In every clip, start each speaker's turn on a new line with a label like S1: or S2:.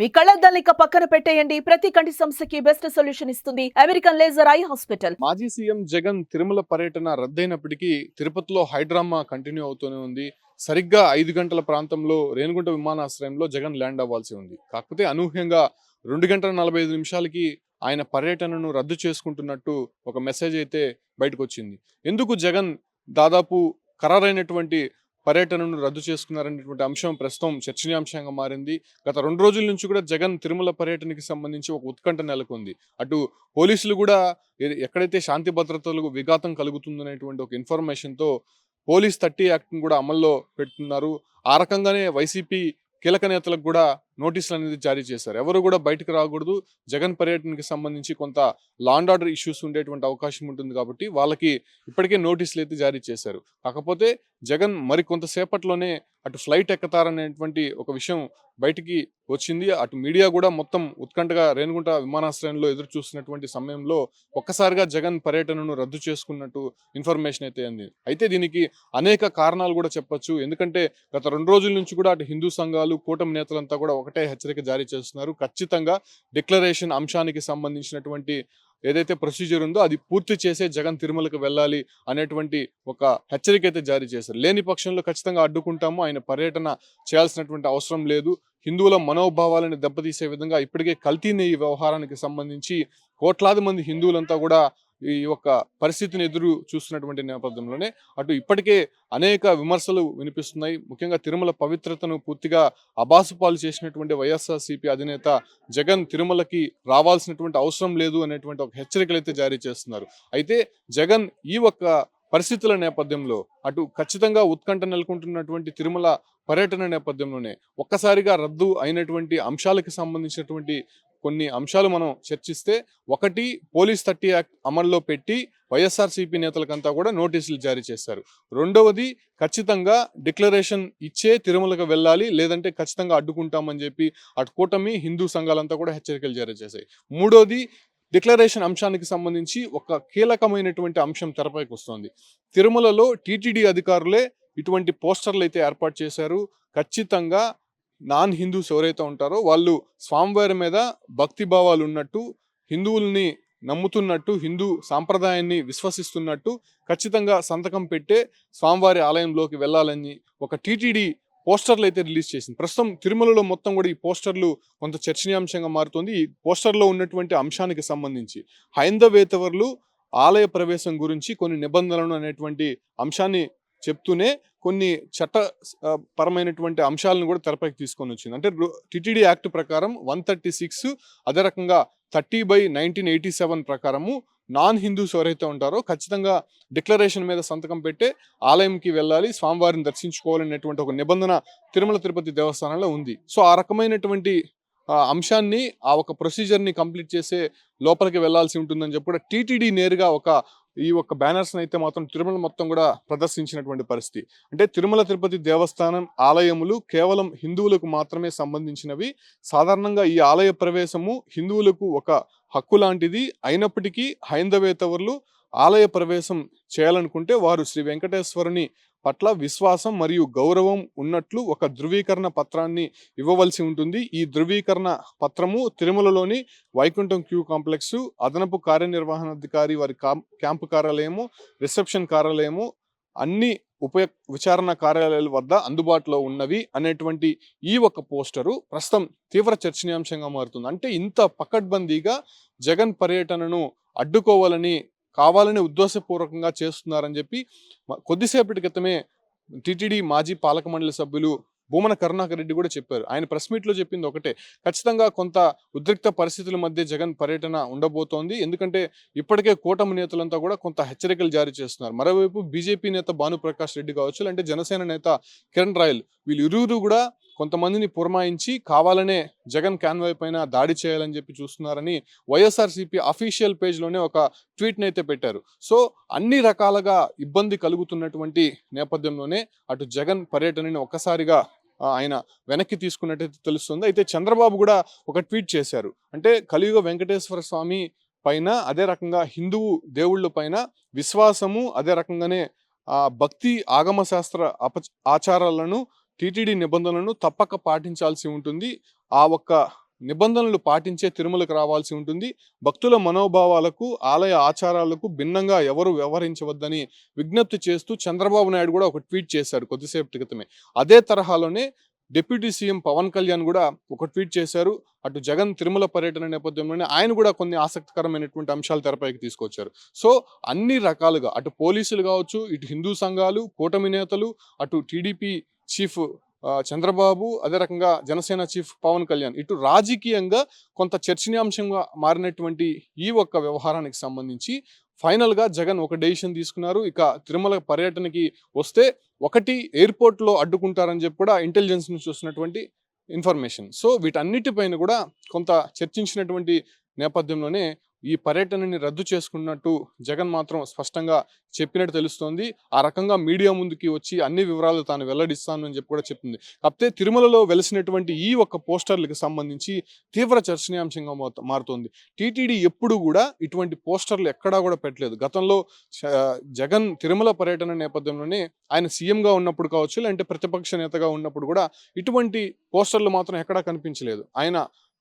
S1: మీ కళ్ళద్దాలిక పక్కన పెట్టేయండి. ప్రతి కంటి సమస్యకి బెస్ట్ సొల్యూషన్ ఇస్తుంది. American laser eye hospital.
S2: మాజీ సీఎం జగన్ తిరుమల పర్యటన రద్దయినప్పటికీ తిరుపతిలో హైడ్రామా కంటిన్యూ అవుతూనే ఉంది. సరిగ్గా ఐదు గంటల ప్రాంతంలో రేణుగుంట విమానాశ్రయంలో జగన్ ల్యాండ్ అవ్వాల్సి ఉంది. కాకపోతే అనూహ్యంగా రెండు గంటల నలభై ఐదు నిమిషాలకి ఆయన పర్యటనను రద్దు చేసుకుంటున్నట్టు ఒక మెసేజ్ అయితే బయటకు వచ్చింది ఎందుకు జగన్ దాదాపు ఖరారైనటువంటి పర్యటనను రద్దు చేసుకున్నారనేటువంటి అంశం ప్రస్తుతం చర్చనీయాంశంగా మారింది. గత రెండు రోజుల నుంచి కూడా జగన్ తిరుమల పర్యటనకి సంబంధించి ఒక ఉత్కంఠ నెలకొంది. అటు పోలీసులు కూడా ఎక్కడైతే శాంతి భద్రతలకు విఘాతం కలుగుతుందనేటువంటి ఒక ఇన్ఫర్మేషన్తో పోలీస్ థర్టీ యాక్ట్ని కూడా అమల్లో పెడుతున్నారు. ఆ రకంగానే వైసీపీ కీలక నేతలకు కూడా నోటీసులు అనేది జారీ చేశారు. ఎవరు కూడా బయటకు రాకూడదు. జగన్ పర్యటనకి సంబంధించి కొంత లాండ్ ఆర్డర్ ఇష్యూస్ ఉండేటువంటి అవకాశం ఉంటుంది కాబట్టి వాళ్ళకి ఇప్పటికే నోటీసులు అయితే జారీ చేశారు. కాకపోతే జగన్ మరి కొంతసేపట్లోనే అటు ఫ్లైట్ ఎక్కుతారనేటువంటి ఒక విషయం బయటికి వచ్చింది. అటు మీడియా కూడా మొత్తం ఉత్కంఠగా రేణుగుంట విమానాశ్రయంలో ఎదురు చూస్తున్నటువంటి సమయంలో ఒక్కసారిగా జగన్ పర్యటనను రద్దు చేసుకున్నట్టు ఇన్ఫర్మేషన్ అయితే అంది. అయితే దీనికి అనేక కారణాలు కూడా చెప్పొచ్చు. ఎందుకంటే గత రెండు రోజుల నుంచి కూడా అటు హిందూ సంఘాలు కూటమి నేతలంతా కూడా ఒకటే హెచ్చరిక జారీ చేస్తున్నారు. ఖచ్చితంగా డిక్లరేషన్ అంశానికి సంబంధించినటువంటి ఏదైతే ప్రొసీజర్ ఉందో అది పూర్తి చేసే జగన్ తిరుమలకు వెళ్ళాలి అనేటువంటి ఒక హెచ్చరిక అయితే జారీ చేశారు. లేని పక్షంలో ఖచ్చితంగా అడ్డుకుంటాము. ఆయన పర్యటన చేయాల్సినటువంటి అవసరం లేదు. హిందువుల మనోభావాలను దెబ్బతీసే విధంగా ఇప్పటికే కల్తీ నెయ్యి వ్యవహారానికి సంబంధించి కోట్లాది మంది హిందువులంతా కూడా ఈ యొక్క పరిస్థితిని ఎదురు చూస్తున్నటువంటి నేపథ్యంలోనే అటు ఇప్పటికే అనేక విమర్శలు వినిపిస్తున్నాయి. ముఖ్యంగా తిరుమల పవిత్రతను పూర్తిగా అబాసుపాలు చేసినటువంటి వైఎస్ఆర్సీపీ అధినేత జగన్ తిరుమలకి రావాల్సినటువంటి అవసరం లేదు అనేటువంటి ఒక హెచ్చరికలు అయితే జారీ చేస్తున్నారు. అయితే జగన్ ఈ ఒక్క పరిస్థితుల నేపథ్యంలో అటు ఖచ్చితంగా ఉత్కంఠ నెలకొంటున్నటువంటి తిరుమల పర్యటన నేపథ్యంలోనే ఒక్కసారిగా రద్దు అయినటువంటి అంశాలకు సంబంధించినటువంటి కొన్ని అంశాలు మనం చర్చిస్తే ఒకటి పోలీస్ థర్టీ యాక్ట్ అమల్లో పెట్టి వైఎస్ఆర్సీపీ నేతలకంతా కూడా నోటీసులు జారీ చేశారు. రెండవది ఖచ్చితంగా డిక్లరేషన్ ఇచ్చే తిరుమలకు వెళ్ళాలి లేదంటే ఖచ్చితంగా అడ్డుకుంటామని చెప్పి అటు కూటమి హిందూ సంఘాలంతా కూడా హెచ్చరికలు జారీ చేశాయి. మూడోది డిక్లరేషన్ అంశానికి సంబంధించి ఒక కీలకమైనటువంటి అంశం తెరపైకి వస్తుంది. తిరుమలలో టీటీడీ అధికారులే ఇటువంటి పోస్టర్లు అయితే ఏర్పాటు చేశారు. ఖచ్చితంగా నాన్ హిందూస్ ఎవరైతే ఉంటారో వాళ్ళు స్వామివారి మీద భక్తి భావాలు ఉన్నట్టు హిందువుల్ని నమ్ముతున్నట్టు హిందూ సాంప్రదాయాన్ని విశ్వసిస్తున్నట్టు ఖచ్చితంగా సంతకం పెట్టే స్వామివారి ఆలయంలోకి వెళ్ళాలని ఒక టీటీడీ పోస్టర్లు అయితే రిలీజ్ చేసింది. ప్రస్తుతం తిరుమలలో మొత్తం కూడా ఈ పోస్టర్లు కొంత చర్చనీయాంశంగా మారుతుంది. ఈ పోస్టర్లో ఉన్నటువంటి అంశానికి సంబంధించి హైందవేతవర్లు ఆలయ ప్రవేశం గురించి కొన్ని నిబంధనలను అనేటువంటి అంశాన్ని చెప్తూనే కొన్ని చట్ట పరమైనటువంటి అంశాలను కూడా తెరపైకి తీసుకొని వచ్చింది. అంటే టిటిడి యాక్ట్ ప్రకారం వన్ థర్టీ సిక్స్ అదే రకంగా thirty by nineteen eighty seven ప్రకారము నాన్ హిందూస్ ఎవరైతే ఉంటారో ఖచ్చితంగా డిక్లరేషన్ మీద సంతకం పెట్టే ఆలయంకి వెళ్ళాలి స్వామివారిని దర్శించుకోవాలనేటువంటి ఒక నిబంధన తిరుమల తిరుపతి దేవస్థానంలో ఉంది. సో ఆ రకమైనటువంటి అంశాన్ని ఆ ఒక ప్రొసీజర్ని కంప్లీట్ చేసే లోపలికి వెళ్ళాల్సి ఉంటుందని చెప్పి కూడా టీటీడీ నేరుగా ఒక ఈ యొక్క బ్యానర్స్ అయితే మాత్రం తిరుమల మొత్తం కూడా ప్రదర్శించినటువంటి పరిస్థితి. అంటే తిరుమల తిరుపతి దేవస్థానం ఆలయములు కేవలం హిందువులకు మాత్రమే సంబంధించినవి. సాధారణంగా ఈ ఆలయ ప్రవేశము హిందువులకు ఒక హక్కు లాంటిది. అయినప్పటికీ హైందవేతవర్లు ఆలయ ప్రవేశం చేయాలనుకుంటే వారు శ్రీ వెంకటేశ్వరుని పట్ల విశ్వాసం మరియు గౌరవం ఉన్నట్లు ఒక ధృవీకరణ పత్రాన్ని ఇవ్వవలసి ఉంటుంది. ఈ ధృవీకరణ పత్రము తిరుమలలోని వైకుంఠం క్యూ కాంప్లెక్స్ అదనపు కార్యనిర్వహణాధికారి వారి క్యాంపు కార్యాలయము రిసెప్షన్ కార్యాలయము అన్ని ఉపయ విచారణ కార్యాలయాల వద్ద అందుబాటులో ఉన్నవి అనేటువంటి ఈ ఒక పోస్టరు ప్రస్తుతం తీవ్ర చర్చనీయాంశంగా మారుతుంది. అంటే ఇంత పకడ్బందీగా జగన్ పర్యటనను అడ్డుకోవాలని కావాలని ఉద్దేశపూర్వకంగా చేస్తున్నారని చెప్పి కొద్దిసేపటి క్రితమే టీటీడీ మాజీ పాలక మండలి సభ్యులు భూమన కరుణాకర్ రెడ్డి కూడా చెప్పారు. ఆయన ప్రెస్ మీట్లో చెప్పింది ఒకటే. ఖచ్చితంగా కొంత ఉద్రిక్త పరిస్థితుల మధ్య జగన్ పర్యటన ఉండబోతోంది. ఎందుకంటే ఇప్పటికే కూటమి నేతలంతా కూడా కొంత హెచ్చరికలు జారీ చేస్తున్నారు. మరోవైపు బీజేపీ నేత భానుప్రకాష్ రెడ్డి కావచ్చు అంటే జనసేన నేత కిరణ్ రాయల్ వీళ్ళు ఇరువురు కూడా కొంతమందిని పురమాయించి కావాలనే జగన్ కాన్వాయ్ పైన దాడి చేయాలని చెప్పి చూస్తున్నారని వైఎస్ఆర్సీపీ అఫీషియల్ పేజ్లోనే ఒక ట్వీట్ని అయితే పెట్టారు. సో అన్ని రకాలుగా ఇబ్బంది కలుగుతున్నటువంటి నేపథ్యంలోనే అటు జగన్ పర్యటనని ఒక్కసారిగా ఆయన వెనక్కి తీసుకున్నట్టయితే తెలుస్తుంది. అయితే చంద్రబాబు కూడా ఒక ట్వీట్ చేశారు. అంటే కలియుగ వెంకటేశ్వర స్వామి పైన అదే రకంగా హిందువు దేవుళ్ళ పైన విశ్వాసము అదే రకంగానే భక్తి ఆగమ శాస్త్ర అప ఆచారాలను టీటీడీ నిబంధనలను తప్పక పాటించాల్సి ఉంటుంది. ఆ ఒక్క నిబంధనలు పాటించే తిరుమలకు రావాల్సి ఉంటుంది. భక్తుల మనోభావాలకు ఆలయ ఆచారాలకు భిన్నంగా ఎవరు వ్యవహరించవద్దని విజ్ఞప్తి చేస్తూ చంద్రబాబు నాయుడు కూడా ఒక ట్వీట్ చేశారు కొద్దిసేపటి క్రితమే. అదే తరహాలోనే డిప్యూటీ సీఎం పవన్ కళ్యాణ్ కూడా ఒక ట్వీట్ చేశారు. అటు జగన్ తిరుమల పర్యటన నేపథ్యంలోనే ఆయన కూడా కొన్ని ఆసక్తికరమైనటువంటి అంశాలు తెరపైకి తీసుకొచ్చారు. సో అన్ని రకాలుగా అటు పోలీసులు కావచ్చు ఇటు హిందూ సంఘాలు కూటమి నేతలు అటు టీడీపీ చీఫ్ చంద్రబాబు అదే రకంగా జనసేన చీఫ్ పవన్ కళ్యాణ్. ఇటు రాజకీయంగా కొంత చర్చనీయాంశంగా మారినటువంటి ఈ ఒక్క వ్యవహారానికి సంబంధించి ఫైనల్గా జగన్ ఒక డెసిషన్ తీసుకున్నారు. ఇక తిరుమల పర్యటనకి వస్తే ఒకటి ఎయిర్పోర్ట్లో అడ్డుకుంటారని చెప్పి కూడా ఇంటెలిజెన్స్ నుంచి వస్తున్నటువంటి ఇన్ఫర్మేషన్. సో వీటన్నిటిపైన కూడా కొంత చర్చించినటువంటి నేపథ్యంలోనే ఈ పర్యటనని రద్దు చేసుకున్నట్టు జగన్ మాత్రం స్పష్టంగా చెప్పినట్టు తెలుస్తోంది. ఆ రకంగా మీడియా ముందుకి వచ్చి అన్ని వివరాలు తాను వెల్లడిస్తానని చెప్పి కూడా చెప్పింది. కాకపోతే తిరుమలలో వెలిసినటువంటి ఈ ఒక్క పోస్టర్లకు సంబంధించి తీవ్ర చర్చనీయాంశంగా మారుతోంది. టీటీడీ ఎప్పుడు కూడా ఇటువంటి పోస్టర్లు ఎక్కడా కూడా పెట్టలేదు. గతంలో జగన్ తిరుమల పర్యటన నేపథ్యంలోనే ఆయన సీఎంగా ఉన్నప్పుడు కావచ్చు లేదంటే ప్రతిపక్ష నేతగా ఉన్నప్పుడు కూడా ఇటువంటి పోస్టర్లు మాత్రం ఎక్కడా కనిపించలేదు. ఆయన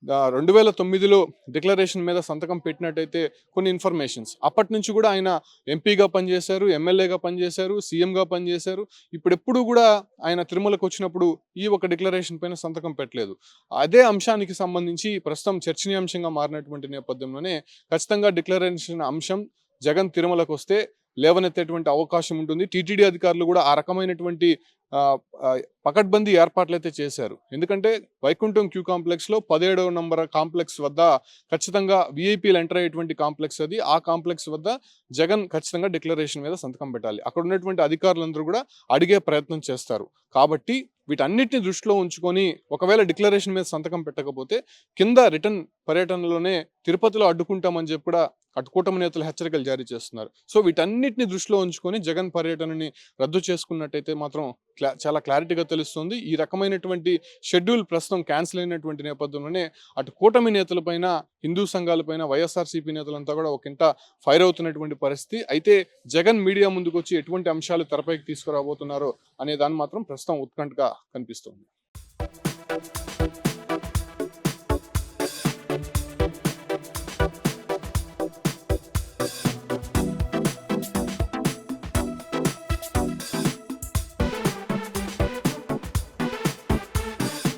S2: రెండు వేల తొమ్మిదిలో డిక్లరేషన్ మీద సంతకం పెట్టినట్టయితే కొన్ని ఇన్ఫర్మేషన్స్. అప్పటి నుంచి కూడా ఆయన ఎంపీగా పనిచేశారు ఎమ్మెల్యేగా పనిచేశారు సీఎంగా పనిచేశారు. ఇప్పుడెప్పుడు కూడా ఆయన తిరుమలకు వచ్చినప్పుడు ఈ ఒక డిక్లరేషన్ పైన సంతకం పెట్టలేదు. అదే అంశానికి సంబంధించి ప్రస్తుతం చర్చనీయాంశంగా మారినటువంటి నేపథ్యంలోనే ఖచ్చితంగా డిక్లరేషన్ అంశం జగన్ తిరుమలకు వస్తే లేవనెత్తేటువంటి అవకాశం ఉంటుంది. టీటీడీ అధికారులు కూడా ఆ రకమైనటువంటి పకడ్బందీ ఏర్పాట్లు అయితే చేశారు. ఎందుకంటే వైకుంఠం క్యూ కాంప్లెక్స్లో పదిహేడవ నంబర్ కాంప్లెక్స్ వద్ద ఖచ్చితంగా విఐపీలు ఎంటర్ అయ్యేటువంటి కాంప్లెక్స్ అది. ఆ కాంప్లెక్స్ వద్ద జగన్ ఖచ్చితంగా డిక్లరేషన్ మీద సంతకం పెట్టాలి. అక్కడ ఉన్నటువంటి అధికారులందరూ కూడా అడిగే ప్రయత్నం చేస్తారు. కాబట్టి వీటన్నిటిని దృష్టిలో ఉంచుకొని ఒకవేళ డిక్లరేషన్ మీద సంతకం పెట్టకపోతే కింద రిటర్న్ పర్యటనలోనే తిరుపతిలో అడ్డుకుంటామని చెప్పి కూడా అటు కూటమి నేతలు హెచ్చరికలు జారీ చేస్తున్నారు. సో వీటన్నిటిని దృష్టిలో ఉంచుకొని జగన్ పర్యటనని రద్దు చేసుకున్నట్టయితే మాత్రం క్లా చాలా క్లారిటీగా తెలుస్తుంది. ఈ రకమైనటువంటి షెడ్యూల్ ప్రస్తుతం క్యాన్సిల్ అయినటువంటి నేపథ్యంలోనే అటు కూటమి నేతలపైన హిందూ సంఘాలపైన వైఎస్ఆర్సీపీ నేతలంతా కూడా ఒకంట ఫైర్ అవుతున్నటువంటి పరిస్థితి. అయితే జగన్ మీడియా ముందుకు వచ్చి ఎటువంటి అంశాలు తెరపైకి తీసుకురాబోతున్నారో అనే దాన్ని మాత్రం ప్రస్తుతం ఉత్కంఠగా కనిపిస్తుంది.